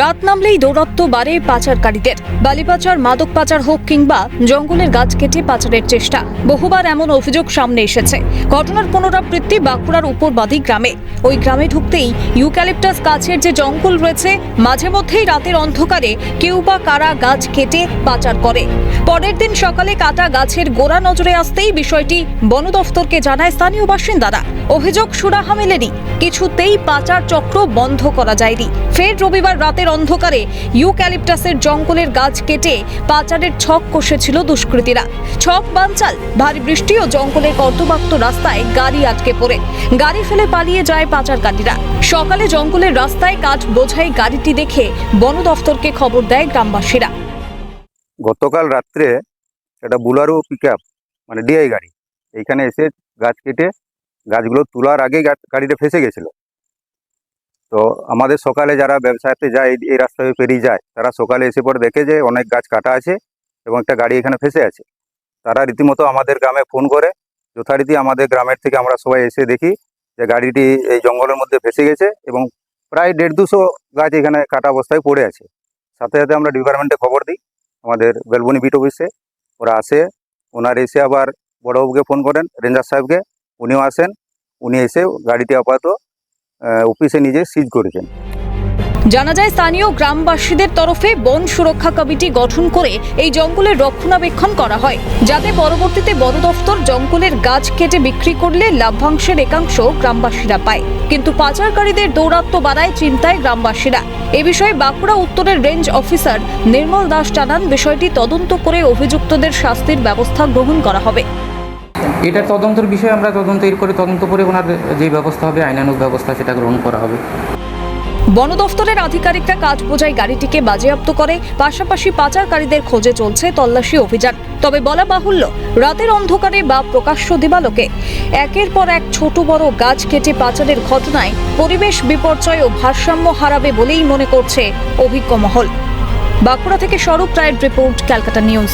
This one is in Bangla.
রাত নামলেই দৌরত্ব বাড়ে পাচারকারীদের। বালি পাচার মাদক পাচার হোক কিংবা জঙ্গলের গাছ কেটে পাচারের চেষ্টা, বহুবার এমন অভিযোগ সামনে এসেছে। ঘটনার পুনরাবৃত্তি বাঁকুড়ার উপরবাদী গ্রামে। ওই গ্রামে ঢুকতেই ইউক্যালিপটাস গাছের যে জঙ্গল রয়েছে, মাঝে মধ্যেই রাতের অন্ধকারে কেউ বা কারা গাছ কেটে পাচার করে। পরের দিন সকালে কাটা গাছের গোড়া নজরে আসতেই বিষয়টি বন দফতরকে জানায় স্থানীয় বাসিন্দারা। অভিযোগ সুরাহা মেলেনি। কিছুতেই পাচার চক্র বন্ধ করা যায়নি। ফের রবিবার রাতের অন্ধকারে ইউক্যালিপটাসের জঙ্গলের গাছ কেটে পাচারের ছক কষেছিল দুষ্কৃতীরা। ছক বানচাল, ভারী বৃষ্টি ও জঙ্গলের কর্তবাক্ত রাস্তায় গাড়ি আটকে পড়ে। গাড়ি ফেলে পালিয়ে যায় পাচারকারীরা। সকালে জঙ্গলের রাস্তায় কাঠ বোঝাই গাড়িটি দেখে বন দফতরকে খবর দেয় গ্রামবাসীরা। গতকাল রাত্রে একটা বুলারো পিক মানে ডিআই গাড়ি, এইখানে এসে গাছ কেটে গাছগুলো তোলার আগে গাড়িটা ফেসে গেছিল। তো আমাদের সকালে যারা ব্যবসাতে যায়, এই- রাস্তা হয়ে পেরিয়ে যায়, তারা সকালে এসে পরে দেখে যে অনেক গাছ কাটা আছে এবং একটা গাড়ি এখানে ফেসে আছে। তারা রীতিমতো আমাদের গ্রামে ফোন করে। যথারীতি আমাদের গ্রামের থেকে আমরা সবাই এসে দেখি যে গাড়িটি এই জঙ্গলের মধ্যে ফেসে গেছে এবং প্রায় দেড় দুশো গাছ এখানে কাটা অবস্থায় পড়ে আছে। সাথে সাথে আমরা ডিপার্টমেন্টে খবর দিই। আমাদের বেলবনি বিট অফিসে ওরা আসে। ওনার এসে আবার বড়বাবুকে ফোন করেন, রেঞ্জার সাহেবকে। উনিও আসেন। উনি এসে গাড়িটি আপাতত অফিসে নিজে সিজ করেছেন। জানা যায় স্থানীয় গ্রামবাসীদের তরফে বন সুরক্ষা কমিটি গঠন করে এই জঙ্গলের রক্ষণাবেক্ষণ করা হয়, যাতে পরবর্তীতে বন দফতর জঙ্গলের গাছ কেটে বিক্রি করলে লাভ্যাংশের একাংশ গ্রামবাসীরা পায়। কিন্তু পাচারকারীদের দৌরাত্ম্য বাড়ায় চিন্তায় গ্রামবাসীরা। এ বিষয়ে বাঁকুড়া উত্তরের রেঞ্জ অফিসার নির্মল দাস জানান, বিষয়টি তদন্ত করে অভিযুক্তদের শাস্তির ব্যবস্থা গ্রহণ করা হবে। এটা তদন্তের বিষয়ে আমরা তদন্ত এর করে তদন্ত করে ওনার যে ব্যবস্থা হবে, আইনানুগ ব্যবস্থা সেটা গ্রহণ করা হবে। বন দফতরের আধিকারিকরা কাজ বোঝাই গাড়িটিকে বাজেয়াপ্ত করে, পাশাপাশি পাচারকারীদের খোঁজে চলছে তল্লাশি অভিযান। তবে বলা বাহুল্য, রাতের অন্ধকারে বা প্রকাশ্য দিবালোকে একের পর এক ছোট বড় গাছ কেটে পাচারের ঘটনায় পরিবেশ বিপর্যয় ও ভারসাম্য হারাবে বলেই মনে করছে অভিজ্ঞ মহল। বাঁকুড়া থেকে স্বরূপ রায়ের রিপোর্ট, ক্যালকাটা নিউজ।